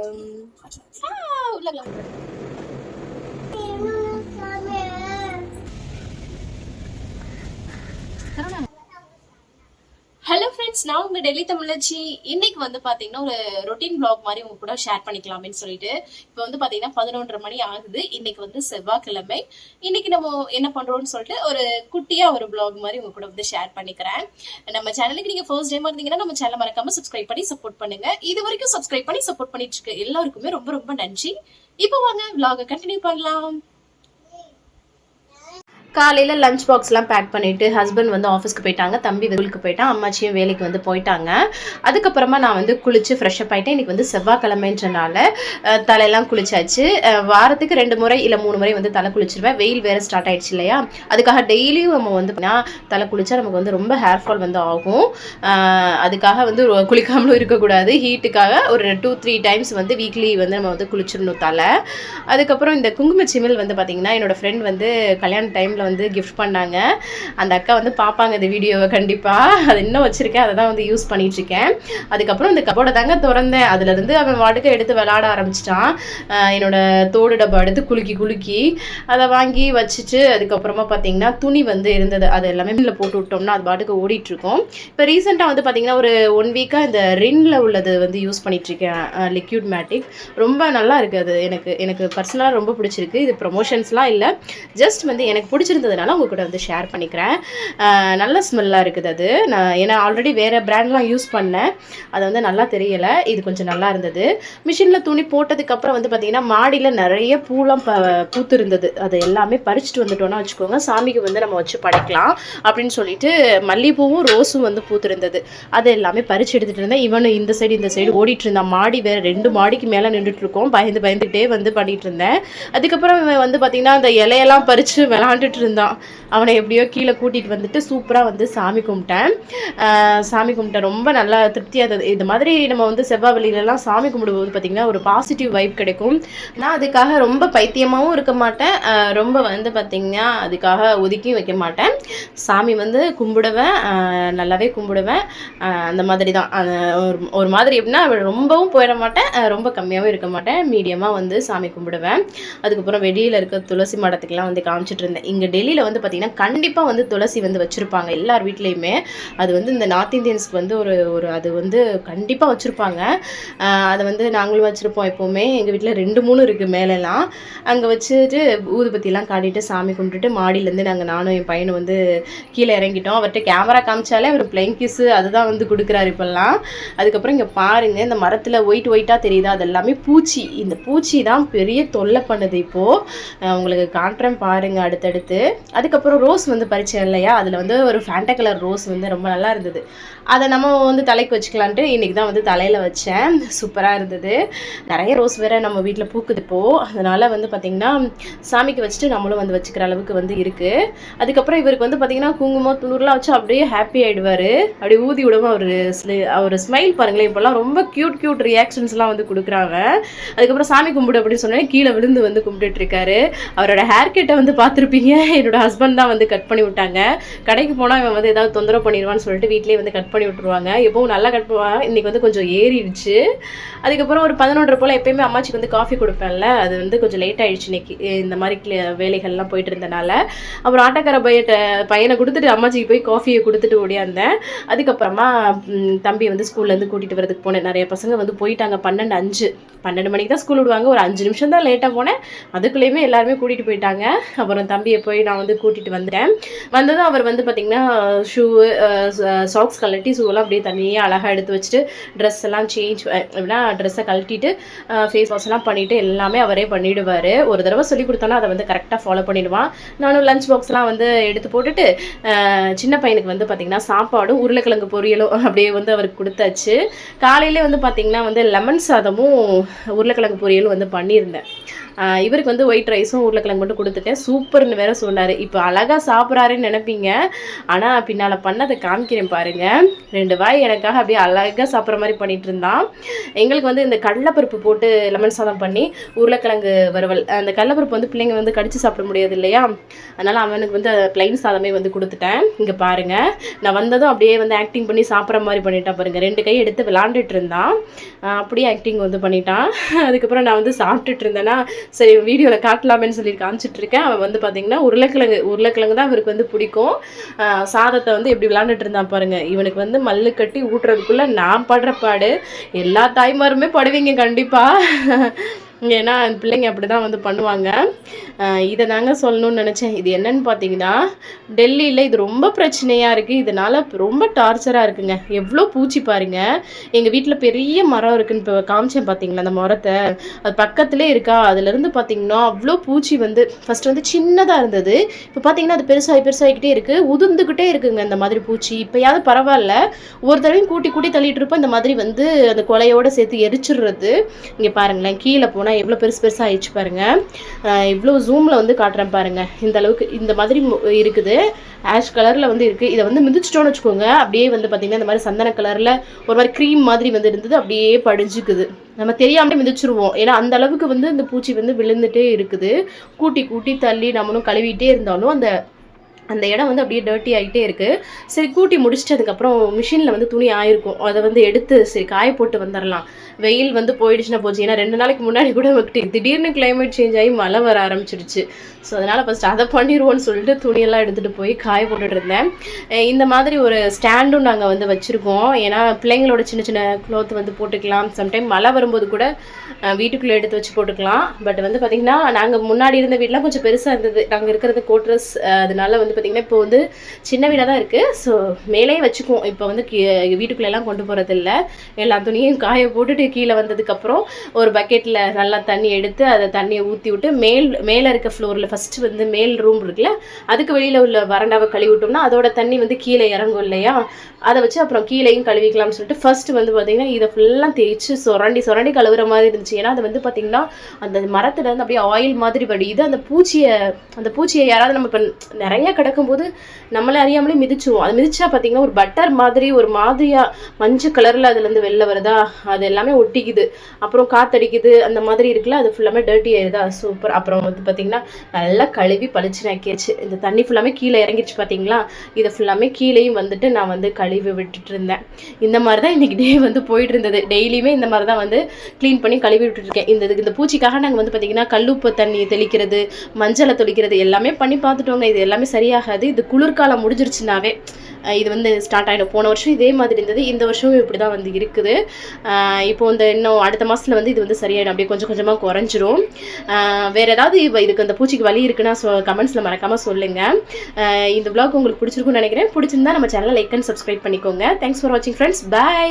um, ah, ulan lang. Tara na. Friends நான் உங்க டெல்லி தமிழச்சி இன்னைக்கு வந்து பாத்தீங்கன்னா ஒரு ரொட்டீன் பிளாக் மாதிரி உங்க கூட ஷேர் பண்ணிக்கலாமேன்னு சொல்லிட்டு இப்போ வந்து பாத்தீங்கன்னா பதினொன்றரை மணி ஆகுது. இன்னைக்கு வந்து செவ்வாய்க்கிழமை. இன்னைக்கு நம்ம என்ன பண்றோம்னு சொல்லிட்டு ஒரு குட்டியா ஒரு பிளாக் மாதிரி உங்க கூட வந்து ஷேர் பண்ணிக்கிறேன். நம்ம சேனலுக்கு நீங்க ஃபர்ஸ்ட் டைம் இருந்தீங்கன்னா நம்ம சேனல் மறக்காம சப்ஸ்கிரைப் பண்ணி சப்போர்ட் பண்ணுங்க. இது வரைக்கும் சப்ஸ்கிரைப் பண்ணி சப்போர்ட் பண்ணிட்டு இருக்க எல்லாருக்குமே ரொம்ப ரொம்ப நன்றி. இப்போ வாங்க பிளாக கண்டினியூ பண்ணலாம். காலையில் லஞ்ச் பாக்ஸ்லாம் பேக் பண்ணிவிட்டு ஹஸ்பண்ட் வந்து ஆஃபீஸ்க்கு போயிட்டாங்க. தம்பி வெயிலுக்கு போயிட்டான். அம்மாச்சியும் வேலைக்கு வந்து போயிட்டாங்க. அதுக்கப்புறமா நான் வந்து குளிச்சு ஃப்ரெஷ்அப் ஆகிட்டேன் இன்றைக்கி வந்து செவ்வாய்க்கிழமைன்றனால தலையெல்லாம் குளிச்சாச்சு. வாரத்துக்கு ரெண்டு முறை இல்லை மூணு முறை வந்து தலை குளிச்சிருவேன். வெயில் வேறு ஸ்டார்ட் ஆகிடுச்சு இல்லையா? அதுக்காக டெய்லியும் நம்ம வந்து பார்த்தீங்கன்னா தலை குளிச்சா நமக்கு வந்து ரொம்ப ஹேர் ஃபால் வந்து ஆகும். அதுக்காக வந்து குளிக்காமலும் இருக்கக்கூடாது. ஹீட்டுக்காக ஒரு டூ த்ரீ டைம்ஸ் வந்து வீக்லி வந்து நம்ம வந்து குளிச்சிடணும் தலை. அதுக்கப்புறம் இந்த குங்கும வந்து பார்த்தீங்கன்னா என்னோடய ஃப்ரெண்ட் வந்து கல்யாண டைமில் வந்து கிஃப்ட் பண்ணாங்க. அந்த அக்கா வந்து பார்ப்பாங்க இந்த வீடியோவை கண்டிப்பாக அது இன்னும் வச்சுருக்கேன். அதை தான் வந்து யூஸ் பண்ணிகிட்ருக்கேன் இருக்கேன் அதுக்கப்புறம் இந்த கப்போட தாங்க திறந்தேன். அதுலேருந்து அவன் வாட்டுக்கு எடுத்து விளாட ஆரம்பிச்சிட்டான். என்னோடய என்னோட தோடு டப்பா எடுத்து குலுக்கி குலுக்கி அதை வாங்கி வச்சுட்டு அதுக்கப்புறமா பார்த்தீங்கன்னா துணி வந்து இருந்தது. அது எல்லாமே மில்லில் போட்டு விட்டோம்னா அது பாட்டுக்கு ஓடிட்டுருக்கோம். இப்போ ரீசெண்டாக வந்து பார்த்தீங்கன்னா ஒரு ஒன் வீக்காக இந்த ரின்ல உள்ளது வந்து யூஸ் பண்ணிகிட்ருக்கேன் இருக்கேன் லிக்யூட் மேட்டிக் ரொம்ப நல்லா இருக்குது அது. எனக்கு எனக்கு பர்சனலாக ரொம்ப பிடிச்சிருக்கு. இது ப்ரொமோஷன்ஸ்லாம் இல்லை. ஜஸ்ட் வந்து எனக்கு பிடிச்சிருந்ததுனால உங்ககிட்ட வந்து ஷேர் பண்ணிக்கிறேன். நல்ல ஸ்மெல்லாக இருக்குது அது. நான் ஏன்னா ஆல்ரெடி வேறு ப்ராண்ட்லாம் யூஸ் பண்ணேன். அது வந்து நல்லா தெரியலை. இது கொஞ்சம் நல்லா இருந்தது. மிஷினில் துணி போட்டதுக்கப்புறம் வந்து பார்த்திங்கன்னா மாடியில் நிறைய பூலாம் ப பூத்து இருந்தது அது எல்லாமே பறிச்சுட்டு வந்துட்டோம்னா வச்சுக்கோங்க. சாமிக்கு வந்து நம்ம வச்சு படைக்கலாம் அப்படின்னு சொல்லிட்டு மல்லிகைப்பூவும் ரோஸும் வந்து பூத்திருந்தது. அது எல்லாமே பறிச்சு எடுத்துகிட்டு இருந்தேன். இவனு இந்த சைடு இந்த சைடு ஓடிட்டு இருந்தான் மாடி வேறு ரெண்டு மாடிக்கு மேலே நின்றுட்டு இருக்கோம். பயந்து பயந்துகிட்டே வந்து பண்ணிகிட்டு இருந்தேன். அதுக்கப்புறம் இவன் வந்து பார்த்திங்கன்னா அந்த இலையெல்லாம் பறித்து விளாண்டுட்டு இருந்தான் அவனை எப்படியோ கீழே கூட்டிட்டு வந்துட்டு சூப்பராக வந்து சாமி கும்பிட்டேன். சாமி கும்பிட்டேன் ரொம்ப நல்லா திருப்தியாக இருந்தது. இது மாதிரி நம்ம வந்து செவ்வாய் வெளியிலலாம் சாமி கும்பிடும்போது பார்த்தீங்கன்னா ஒரு பாசிட்டிவ் வைப் கிடைக்கும். நான் அதுக்காக ரொம்ப பைத்தியமாகவும் இருக்க மாட்டேன். ரொம்ப வந்து பார்த்தீங்கன்னா அதுக்காக ஒதுக்கியும் வைக்க மாட்டேன். சாமி வந்து கும்பிடுவேன். நல்லாவே கும்பிடுவேன். அந்த மாதிரி தான். ஒரு ஒரு மாதிரி எப்படின்னா ரொம்பவும் போயிட மாட்டேன். ரொம்ப கம்மியாகவும் இருக்க மாட்டேன். மீடியமாக வந்து சாமி கும்பிடுவேன். அதுக்கப்புறம் வெளியில் இருக்க துளசி மடத்துக்குலாம் வந்து காமிச்சிட்டு இருந்தேன். இங்கே டெல்லியில் வந்து பார்த்திங்கன்னா கண்டிப்பாக வந்து துளசி வந்து வச்சுருப்பாங்க. எல்லார் வீட்லேயுமே அது வந்து இந்த நார்த் இந்தியன்ஸ்க்கு வந்து ஒரு ஒரு அது வந்து கண்டிப்பாக வச்சுருப்பாங்க. அதை வந்து நாங்களும் வச்சுருப்போம் எப்போவுமே. எங்கள் வீட்டில் ரெண்டு மூணு இருக்குது மேலெலாம் அங்கே வச்சுட்டு ஊதுபத்திலாம் காட்டிட்டு சாமி கும்பிட்டுட்டு மாடியிலேருந்து நாங்கள் நானும் என் பையனும் வந்து கீழே இறங்கிட்டோம். அவர்கிட்ட கேமரா காமிச்சாலே அவர் பிளைங் கிஸ்ஸு அதுதான் வந்து கொடுக்குறாரு இப்போல்லாம். அதுக்கப்புறம் இங்கே பாருங்கள் இந்த மரத்தில் ஒயிட் ஒயிட்டாக தெரியுதா? அது எல்லாமே பூச்சி. இந்த பூச்சி தான் பெரிய தொல்லை பண்ணுது இப்போது உங்களுக்கு காட்டுறேன் பாருங்கள் அடுத்தடுத்து. அதுக்கப்புறம் ரோஸ் வந்து பறிச்சேன் இல்லையா? அதில் வந்து ஒரு ஃபேண்டா கலர் ரோஸ் வந்து ரொம்ப நல்லா இருந்தது. அதை நம்ம வந்து தலைக்கு வச்சுக்கலான்ட்டு இன்றைக்கி தான் வந்து தலையில் வச்சேன். சூப்பராக இருந்தது. நிறைய ரோஸ் வேறு நம்ம வீட்டில் பூக்குது இப்போது அதனால் வந்து பார்த்திங்கன்னா சாமிக்கு வச்சுட்டு நம்மளும் வந்து வச்சுக்கிற அளவுக்கு வந்து இருக்குது அதுக்கப்புறம் இவருக்கு வந்து பார்த்திங்கன்னா குங்குமம் துணூர்லாம் வச்சு அப்படியே ஹாப்பி ஆகிடுவார் அப்படியே ஊதி விடாம அவர் அவர் ஸ்மைல் பாருங்களேன். இப்போல்லாம் ரொம்ப க்யூட் க்யூட் ரியாக்ஷன்ஸ்லாம் வந்து கொடுக்குறாங்க. அதுக்கப்புறம் சாமி கும்பிடு அப்படின்னு சொன்னேன் கீழே விழுந்து வந்து கும்பிட்டுட்டு இருக்காரு. அவரோட ஹேர் கட்டை வந்து பார்த்துருப்பீங்க. என்னோட ஹஸ்பண்ட் தான் வந்து கட் பண்ணி விட்டாங்க. கடைக்கு போனால் இவன் வந்து ஏதாவது தொந்தரவு பண்ணிடுவான்னு சொல்லிட்டு வீட்லேயே வந்து கட் பண்ணி விட்டுருவாங்க. எப்பவும் நல்லா கட் பண்ணுவாங்க இன்றைக்கி வந்து கொஞ்சம் ஏறிடுச்சு. அதுக்கப்புறம் ஒரு பதினொன்றரை போல் எப்பயுமே அம்மாச்சிக்கு வந்து காஃபி கொடுப்பேன்ல. அது வந்து கொஞ்சம் லேட் ஆகிடுச்சு இன்னைக்கு. இந்த மாதிரி வேலைகள்லாம் போயிட்டு இருந்தனால. அப்புறம் ஆட்டோக்கார பையட்ட பையனை கொடுத்துட்டு அம்மாச்சிக்கு போய் காஃபியை கொடுத்துட்டு ஓடியாந்தேன் அதுக்கப்புறமா தம்பி வந்து ஸ்கூல்லேருந்து கூட்டிகிட்டு வரதுக்கு போனேன். நிறைய பசங்க வந்து போயிட்டாங்க. பன்னெண்டு அஞ்சு. பன்னெண்டு மணிக்கு தான் ஸ்கூல் விடுவாங்க. ஒரு அஞ்சு நிமிஷம் தான் லேட்டாக போனேன். அதுக்குள்ளேயுமே எல்லாருமே கூட்டிகிட்டு போயிட்டாங்க. அப்புறம் தம்பியை போய் நான் வந்து கூட்டிகிட்டு வந்துட்டேன். வந்ததும் அவர் வந்து பார்த்திங்கன்னா ஷூ சாக்ஸ் கழட்டி ஷூவெல்லாம் அப்படியே தனியாக அழகாக எடுத்து வச்சுட்டு ட்ரெஸ் எல்லாம் சேஞ்ச் எப்படின்னா ட்ரெஸ்ஸை கழட்டிட்டு ஃபேஸ் வாஷ் எல்லாம் பண்ணிவிட்டு எல்லாமே அவரே பண்ணிவிடுவார் ஒரு தடவை சொல்லி கொடுத்தோன்னா அதை வந்து கரெக்டாக ஃபாலோ பண்ணிவிடுவான் நானும் லஞ்ச் பாக்ஸ்லாம் வந்து எடுத்து போட்டுட்டு சின்ன பையனுக்கு வந்து பார்த்திங்கன்னா சாப்பாடும் உருளைக்கிழங்கு பொரியலும் அப்படியே வந்து அவருக்கு கொடுத்தாச்சு. காலையிலே வந்து பார்த்திங்கன்னா வந்து லெமன் சாதமும் உருளைக்கிழங்கு பொரியலும் வந்து பண்ணியிருந்தேன். இவருக்கு வந்து ஒயிட் ரைஸும் உருளைக்கிழங்கு மட்டும் கொடுத்துட்டேன். சூப்பர்னு வேற சொன்னார். இப்போ அழகாக சாப்பிட்றாருன்னு நினைப்பீங்க. ஆனால் பின்னால் பண்ணதை காமிக்கிறேன் பாருங்க. ரெண்டு வாய் எனக்காக அப்படியே அழகாக சாப்பிட்ற மாதிரி பண்ணிட்டு இருந்தான். எங்களுக்கு வந்து இந்த கடலைப்பருப்பு போட்டு லெமன் சாதம் பண்ணி உருளைக்கிழங்கு வறுவல். அந்த கடலைப்பருப்பு வந்து பிள்ளைங்க வந்து கடிச்சு சாப்பிட முடியாது இல்லையா? அதனால் அவனுக்கு வந்து பிளைன் சாதமே வந்து கொடுத்துட்டேன். இங்கே பாருங்க. நான் வந்ததும் அப்படியே வந்து ஆக்டிங் பண்ணி சாப்பிட்ற மாதிரி பண்ணிட்டான் பாருங்க. ரெண்டு கை எடுத்து விளாண்டுட்டு இருந்தான். அப்படியே ஆக்டிங் வந்து பண்ணிட்டான். அதுக்கப்புறம் நான் வந்து சாப்பிட்டுட்டு இருந்தேன்னா சரி வீடியோவில் காட்டலாமேன்னு சொல்லி காமிச்சிட்டு இருக்கேன் அவன் வந்து பார்த்தீங்கன்னா உருளைக்கிழங்கு உருளைக்கிழங்கு தான் அவருக்கு வந்து பிடிக்கும். சாதத்தை வந்து எப்படி விளாண்டுட்டு இருந்தான் பாருங்க. இவனுக்கு வந்து மல்லு கட்டி ஊட்டுறதுக்குள்ள நான் படுற பாடு. எல்லா தாய்மாருமே படுவீங்க கண்டிப்பா. ஏன்னா பிள்ளைங்க அப்படி தான் வந்து பண்ணுவாங்க. இதை தாங்க சொல்லணும்னு நினச்சேன். இது என்னன்னு பார்த்தீங்கன்னா டெல்லியில் இது ரொம்ப பிரச்சனையாக இருக்குது இதனால் ரொம்ப டார்ச்சராக இருக்குங்க. எவ்வளோ பூச்சி பாருங்க. எங்கள் வீட்டில் பெரிய மரம் இருக்குன்னு இப்போ காமிச்சேன் பார்த்தீங்களா அந்த மரத்தை? அது பக்கத்துலேயே இருக்கா? அதுலேருந்து பார்த்தீங்கன்னா அவ்வளோ பூச்சி வந்து ஃபஸ்ட்டு வந்து சின்னதாக இருந்தது. இப்போ பார்த்தீங்கன்னா அது பெருசாகி பெருசாகிக்கிட்டே இருக்குது உதிர்ந்துக்கிட்டே இருக்குங்க இந்த மாதிரி பூச்சி. இப்போயாவது பரவாயில்ல. ஒரு தடவையும் கூட்டி கூட்டி தள்ளிட்டு இருப்போம். இந்த மாதிரி வந்து அந்த கொலையோடு சேர்த்து எரிச்சிடுறது. இங்கே பாருங்களேன் கீழே போனால் எவ்வளோ பெருசு பெருசாக ஆயிடுச்சு பாருங்கள் இவ்வளோ ஜூமில் வந்து காட்டுறேன் பாருங்கள் இந்த அளவுக்கு இந்த மாதிரி இருக்குது. ஆஷ் கலரில் வந்து இருக்குது இதை வந்து மிதிச்சிட்டோம்னு வச்சுக்கோங்க. அப்படியே வந்து பார்த்தீங்கன்னா இந்த மாதிரி சந்தன கலரில் ஒரு மாதிரி க்ரீம் மாதிரி வந்து இருந்தது. அப்படியே படிஞ்சுக்குது. நம்ம தெரியாமலே மிதிச்சிருவோம். ஏன்னா அந்த அளவுக்கு வந்து இந்த பூச்சி வந்து விழுந்துட்டே இருக்குது. கூட்டி கூட்டி தள்ளி நம்மளும் கழுவிட்டே இருந்தாலும் அந்த அந்த இடம் வந்து அப்படியே டர்ட்டி ஆகிட்டே இருக்குது சரி கூட்டி முடிச்சிட்டதுக்கப்புறம் மிஷினில் வந்து துணி ஆயிருக்கும். அதை வந்து எடுத்து சரி காய போட்டு வந்துடலாம் வெயில் வந்து போயிடுச்சுன்னா போச்சு. ஏன்னா ரெண்டு நாளைக்கு முன்னாடி கூட நமக்கு திடீர்னு கிளைமேட் சேஞ்ச் ஆகி மழை வர ஆரம்பிச்சிடுச்சு ஸோ அதனால் ஃபஸ்ட் அதை பண்ணிடுவோம்னு சொல்லிட்டு துணியெல்லாம் எடுத்துகிட்டு போய் காய போட்டுட்டு இருந்தேன். இந்த மாதிரி ஒரு ஸ்டாண்டும் நாங்கள் வந்து வச்சுருக்கோம். ஏன்னா பிள்ளைங்களோட சின்ன சின்ன க்ளோத் வந்து போட்டுக்கலாம். சம்டைம் மழை வரும்போது கூட வீட்டுக்குள்ளே எடுத்து வச்சு போட்டுக்கலாம். பட் வந்து பார்த்திங்கன்னா நாங்கள் முன்னாடி இருந்த வீடெலாம் கொஞ்சம் பெருசாக இருந்தது. நாங்கள் இருக்கிறது கோட்ரஸ் அதனால வந்து பார்த்திங்கன்னா இப்போ வந்து சின்ன வீடாக தான் இருக்குது ஸோ மேலேயே வச்சுக்குவோம். இப்போ வந்து வீட்டுக்குள்ளெல்லாம் கொண்டு போகிறதில்ல எல்லா துணியும் காய போட்டுட்டு கீழே வந்ததுக்கப்புறம் ஒரு பக்கெட்டில் நல்லா தண்ணி எடுத்து அதை தண்ணியை ஊற்றி விட்டு மேல் மேலே இருக்க ஃப்ளோரில் ஃபஸ்ட்டு வந்து மேல் ரூம் இருக்குல்ல அதுக்கு வெளியில் உள்ள வறண்டாவை கழுவி விட்டோம்னா அதோட தண்ணி வந்து கீழே இறங்கும் இல்லையா? அதை வச்சு அப்புறம் கீழேயும் கழுவிக்கலாம்னு சொல்லிட்டு ஃபர்ஸ்ட் வந்து பார்த்தீங்கன்னா இதை ஃபுல்லாக தேய்ச்சி சுரண்டி சுரண்டி கழுவுற மாதிரி இருந்துச்சு. ஏன்னா அது வந்து பார்த்தீங்கன்னா அந்த மரத்தில் வந்து அப்படியே ஆயில் மாதிரி படியுது அந்த பூச்சியை அந்த பூச்சியை யாராவது நம்ம இப்போ நிறைய கடை நடக்கும்போது நம்மளே அறியாமலே மிதிச்சிருவோம். அது மிதிச்சா பார்த்தீங்கன்னா ஒரு பட்டர் மாதிரி ஒரு மாதிரியா மஞ்சள் கலரில் அதுலேருந்து வெளில வருதா? அது எல்லாமே ஒட்டிக்குது. அப்புறம் காத்தடிக்குது. அந்த மாதிரி இருக்குல்ல அது ஃபுல்லாமே டர்ட்டி ஆயிடுதா சூப்பர் அப்புறம் வந்து பார்த்தீங்கன்னா நல்லா கழுவி பளிச்சுன்னு ஆக்கியாச்சு. இந்த தண்ணி ஃபுல்லாமே கீழே இறங்கிடுச்சு பார்த்தீங்களா இதை ஃபுல்லாமே கீழேயும் வந்துட்டு நான் வந்து கழுவி விட்டுட்டு இருந்தேன் இந்த மாதிரி தான் இன்றைக்கி டே வந்து போயிட்டு இருந்தது டெய்லியுமே இந்த மாதிரி தான் வந்து க்ளீன் பண்ணி கழுவி விட்டுருக்கேன் இந்த இதுக்கு இந்த பூச்சிக்காக நாங்கள் வந்து பார்த்தீங்கன்னா கல்லுப்பு தண்ணி தெளிக்கிறது மஞ்சளை தெளிக்கிறது எல்லாமே பண்ணி பார்த்துட்டோங்க. இது எல்லாமே சரியாக சரியாகாது. இது குளிர்காலம் முடிஞ்சிருச்சுனாவே இது வந்து ஸ்டார்ட் ஆகிடும் போன வருஷம் இதே மாதிரி இருந்தது. இந்த வருஷமும் இப்படி தான் வந்து இருக்குது. இப்போ இந்த இன்னும் அடுத்த மாதத்தில் வந்து இது வந்து சரியாயிடும். அப்படியே கொஞ்சம் கொஞ்சமாக குறைஞ்சிரும். வேறு ஏதாவது இப்போ இதுக்கு அந்த பூச்சிக்கு வலி இருக்குன்னா சொ கமெண்ட்ஸில் மறக்காமல் சொல்லுங்கள் இந்த vlog உங்களுக்கு பிடிச்சிருக்கும்னு நினைக்கிறேன். பிடிச்சிருந்தா நம்ம சேனலை லைக் அண்ட் சப்ஸ்கிரைப் பண்ணிக்கோங்க. தேங்க்ஸ் ஃபார் வாட்சிங் ஃப்ரெண்ட்ஸ் பை